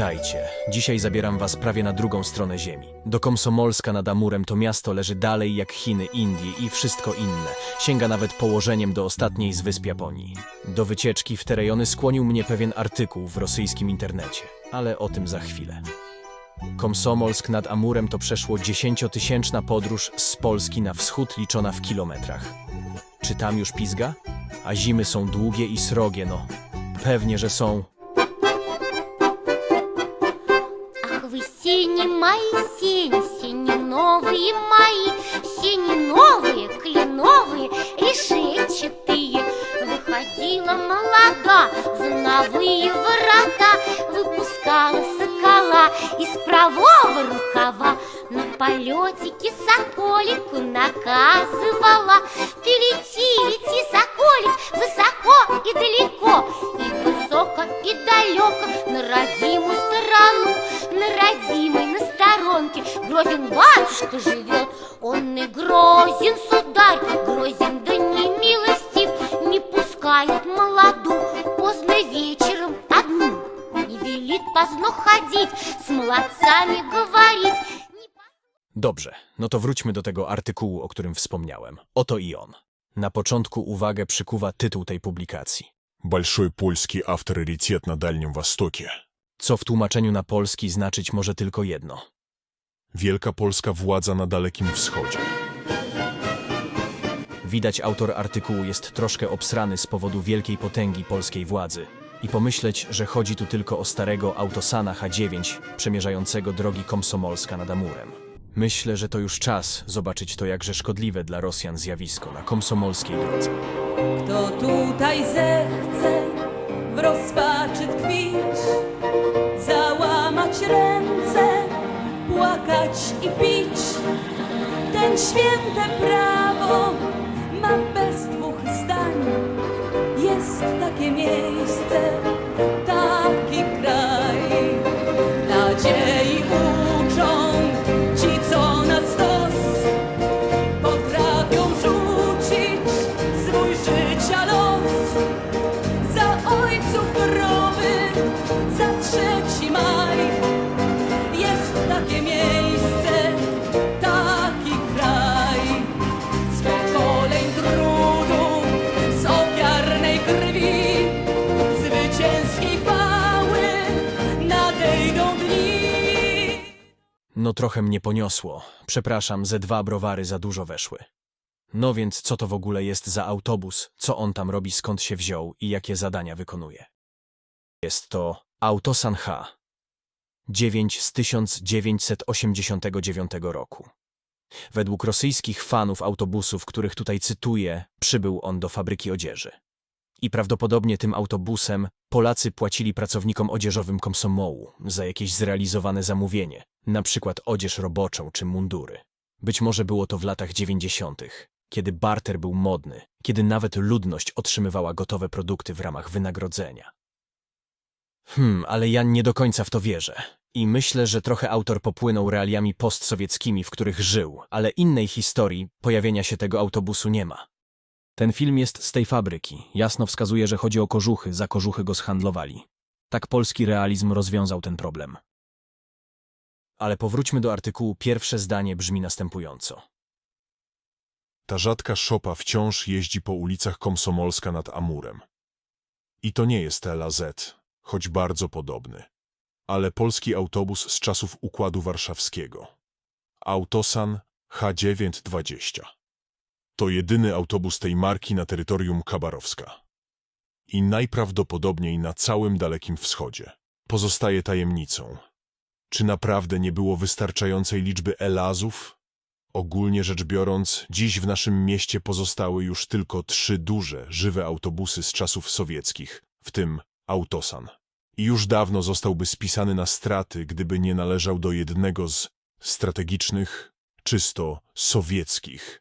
Witajcie. Dzisiaj zabieram was prawie na drugą stronę ziemi. Do Komsomolska nad Amurem to miasto leży dalej jak Chiny, Indie i wszystko inne. Sięga nawet położeniem do ostatniej z wysp Japonii. Do wycieczki w te rejony skłonił mnie pewien artykuł w rosyjskim internecie, ale o tym za chwilę. Komsomolsk nad Amurem to przeszło dziesięciotysięczna podróż z Polski na wschód liczona w kilometrach. Czy tam już pizga? A zimy są długie i srogie, no. Pewnie, że są. Сени мои, сени, сени новые мои, сени новые, кленовые, решетчатые. Выходила молода за ворота, выпускала сокола из правого рукава. На полетике соколику наказывала Ты лети, соколик, высоко и далеко И высоко, и далеко на родимую сторону На родимой, на сторонке Грозен батюшка живет Он и грозен, сударь, грозен да не милостив Не пускает молоду поздно вечером одну Не велит поздно ходить, с молодцами говорить Не Dobrze, no to wróćmy do tego artykułu, o którym wspomniałem. Oto i on. Na początku uwagę przykuwa tytuł tej publikacji. Большой польский авторитет на Дальнем Востоке. Co w tłumaczeniu na polski znaczyć może tylko jedno. Wielka polska władza na Dalekim Wschodzie. Widać, autor artykułu jest troszkę obsrany z powodu wielkiej potęgi polskiej władzy. I pomyśleć, że chodzi tu tylko o starego autosana H9 przemierzającego drogi Komsomolska nad Amurem. Myślę, że to już czas zobaczyć to jakże szkodliwe dla Rosjan zjawisko na komsomolskiej drodze. Kto tutaj zechce w rozpaczy tkwić, i pić, ten święte prawo ma bez dwóch zdań. Jest takie miejsce, No trochę mnie poniosło. Przepraszam, ze dwa browary za dużo weszły. No więc co to w ogóle jest za autobus, co on tam robi, skąd się wziął i jakie zadania wykonuje? Jest to Autosan H. 9 z 1989 roku. Według rosyjskich fanów autobusów, których tutaj cytuję, przybył on do fabryki odzieży. I prawdopodobnie tym autobusem Polacy płacili pracownikom odzieżowym komsomołu za jakieś zrealizowane zamówienie, na przykład odzież roboczą czy mundury. Być może było to w latach dziewięćdziesiątych, kiedy barter był modny, kiedy nawet ludność otrzymywała gotowe produkty w ramach wynagrodzenia. Hmm, ale ja nie do końca w to wierzę. I myślę, że trochę autor popłynął realiami postsowieckimi, w których żył, ale innej historii pojawienia się tego autobusu nie ma. Ten film jest z tej fabryki. Jasno wskazuje, że chodzi o kożuchy, za kożuchy go zhandlowali. Tak polski realizm rozwiązał ten problem. Ale powróćmy do artykułu. Pierwsze zdanie brzmi następująco. Ta rzadka szopa wciąż jeździ po ulicach Komsomolska nad Amurem. I to nie jest LAZ, choć bardzo podobny, ale polski autobus z czasów Układu Warszawskiego. Autosan H920. To jedyny autobus tej marki na terytorium Kabarowska. I najprawdopodobniej na całym Dalekim Wschodzie. Pozostaje tajemnicą. Czy naprawdę nie było wystarczającej liczby elazów? Ogólnie rzecz biorąc, dziś w naszym mieście pozostały już tylko trzy duże, żywe autobusy z czasów sowieckich, w tym Autosan. I już dawno zostałby spisany na straty, gdyby nie należał do jednego z strategicznych, czysto sowieckich,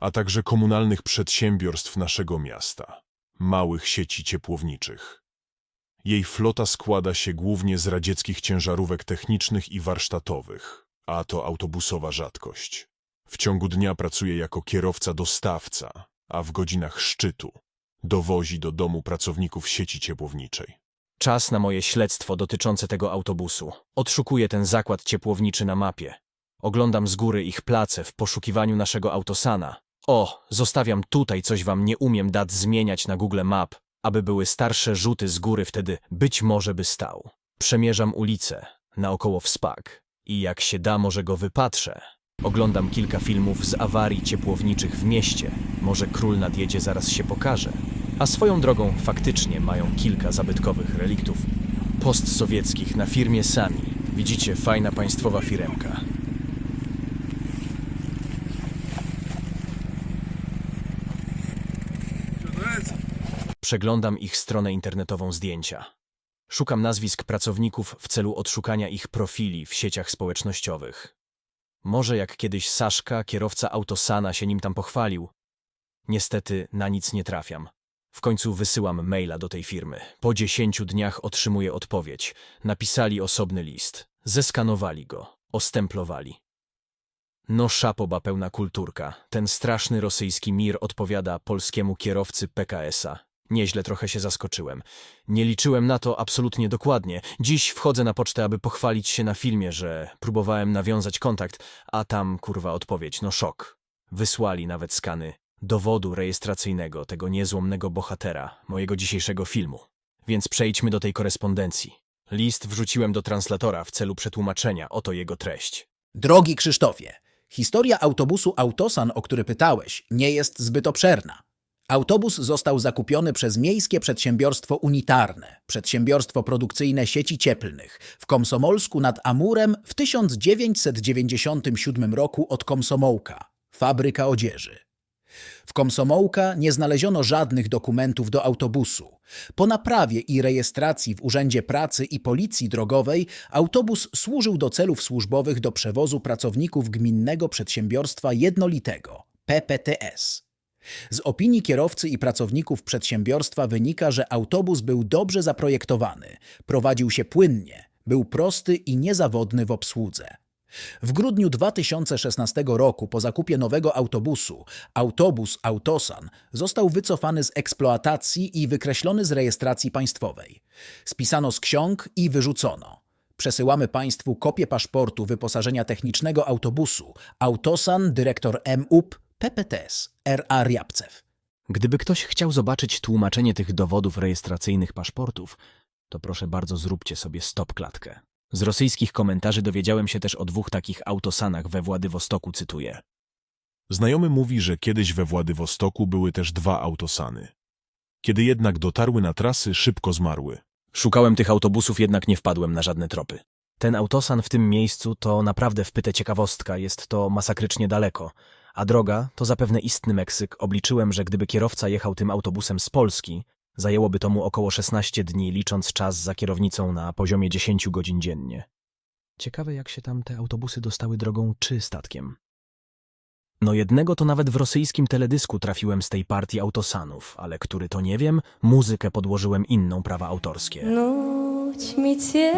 a także komunalnych przedsiębiorstw naszego miasta, małych sieci ciepłowniczych. Jej flota składa się głównie z radzieckich ciężarówek technicznych i warsztatowych, a to autobusowa rzadkość. W ciągu dnia pracuje jako kierowca-dostawca, a w godzinach szczytu dowozi do domu pracowników sieci ciepłowniczej. Czas na moje śledztwo dotyczące tego autobusu. Odszukuję ten zakład ciepłowniczy na mapie. Oglądam z góry ich place w poszukiwaniu naszego autosana. O, zostawiam tutaj coś wam nie umiem dat zmieniać na Google Map, aby były starsze rzuty z góry, wtedy być może by stał. Przemierzam ulicę, naokoło wspak i jak się da, może go wypatrzę. Oglądam kilka filmów z awarii ciepłowniczych w mieście. Może król nadjedzie, zaraz się pokaże. A swoją drogą faktycznie mają kilka zabytkowych reliktów postsowieckich na firmie Sami. Widzicie, fajna państwowa firemka. Przeglądam ich stronę internetową zdjęcia. Szukam nazwisk pracowników w celu odszukania ich profili w sieciach społecznościowych. Może jak kiedyś Saszka, kierowca autosana, się nim tam pochwalił. Niestety na nic nie trafiam. W końcu wysyłam maila do tej firmy. Po dziesięciu dniach otrzymuję odpowiedź. Napisali osobny list. Zeskanowali go. Ostemplowali. No szapoba pełna kulturka. Ten straszny rosyjski mir odpowiada polskiemu kierowcy PKS-a. Nieźle trochę się zaskoczyłem. Nie liczyłem na to absolutnie dokładnie. Dziś wchodzę na pocztę, aby pochwalić się na filmie, że próbowałem nawiązać kontakt, a tam kurwa odpowiedź, no szok. Wysłali nawet skany dowodu rejestracyjnego tego niezłomnego bohatera mojego dzisiejszego filmu. Więc przejdźmy do tej korespondencji. List wrzuciłem do translatora w celu przetłumaczenia, oto jego treść. Drogi Krzysztofie, historia autobusu Autosan, o który pytałeś, nie jest zbyt obszerna. Autobus został zakupiony przez miejskie przedsiębiorstwo unitarne, przedsiębiorstwo produkcyjne sieci cieplnych, w Komsomolsku nad Amurem w 1997 roku od Komsomołka, fabryka odzieży. W Komsomołka nie znaleziono żadnych dokumentów do autobusu. Po naprawie i rejestracji w Urzędzie Pracy i Policji Drogowej autobus służył do celów służbowych do przewozu pracowników Gminnego Przedsiębiorstwa Jednolitego PPTS. Z opinii kierowcy i pracowników przedsiębiorstwa wynika, że autobus był dobrze zaprojektowany, prowadził się płynnie, był prosty i niezawodny w obsłudze. W grudniu 2016 roku po zakupie nowego autobusu, autobus Autosan został wycofany z eksploatacji i wykreślony z rejestracji państwowej. Spisano z ksiąg i wyrzucono. Przesyłamy Państwu kopię paszportu wyposażenia technicznego autobusu Autosan dyrektor MUP PPTS R.A. Riabcew. Gdyby ktoś chciał zobaczyć tłumaczenie tych dowodów rejestracyjnych paszportów, to proszę bardzo zróbcie sobie stop klatkę. Z rosyjskich komentarzy dowiedziałem się też o dwóch takich autosanach we Władywostoku, cytuję. Znajomy mówi, że kiedyś we Władywostoku były też dwa autosany. Kiedy jednak dotarły na trasy, szybko zmarły. Szukałem tych autobusów, jednak nie wpadłem na żadne tropy. Ten autosan w tym miejscu to naprawdę wpyte ciekawostka, jest to masakrycznie daleko. A droga to zapewne istny Meksyk. Obliczyłem, że gdyby kierowca jechał tym autobusem z Polski, zajęłoby to mu około 16 dni, licząc czas za kierownicą na poziomie 10 godzin dziennie. Ciekawe, jak się tam te autobusy dostały drogą czy statkiem. No jednego to nawet w rosyjskim teledysku trafiłem z tej partii autosanów, ale który to nie wiem, muzykę podłożyłem inną prawa autorskie. Noć mi cię,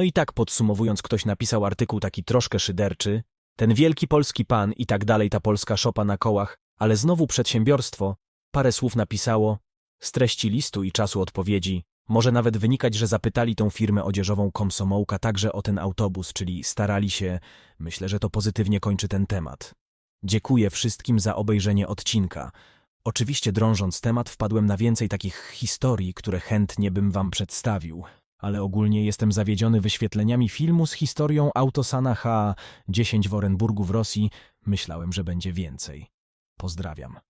No i tak podsumowując, ktoś napisał artykuł taki troszkę szyderczy, ten wielki polski pan i tak dalej, ta polska szopa na kołach, ale znowu przedsiębiorstwo, parę słów napisało, z treści listu i czasu odpowiedzi, może nawet wynikać, że zapytali tą firmę odzieżową Komsomołka także o ten autobus, czyli starali się, myślę, że to pozytywnie kończy ten temat. Dziękuję wszystkim za obejrzenie odcinka. Oczywiście drążąc temat wpadłem na więcej takich historii, które chętnie bym wam przedstawił, ale ogólnie jestem zawiedziony wyświetleniami filmu z historią Autosana H10 w Orenburgu w Rosji. Myślałem, że będzie więcej. Pozdrawiam.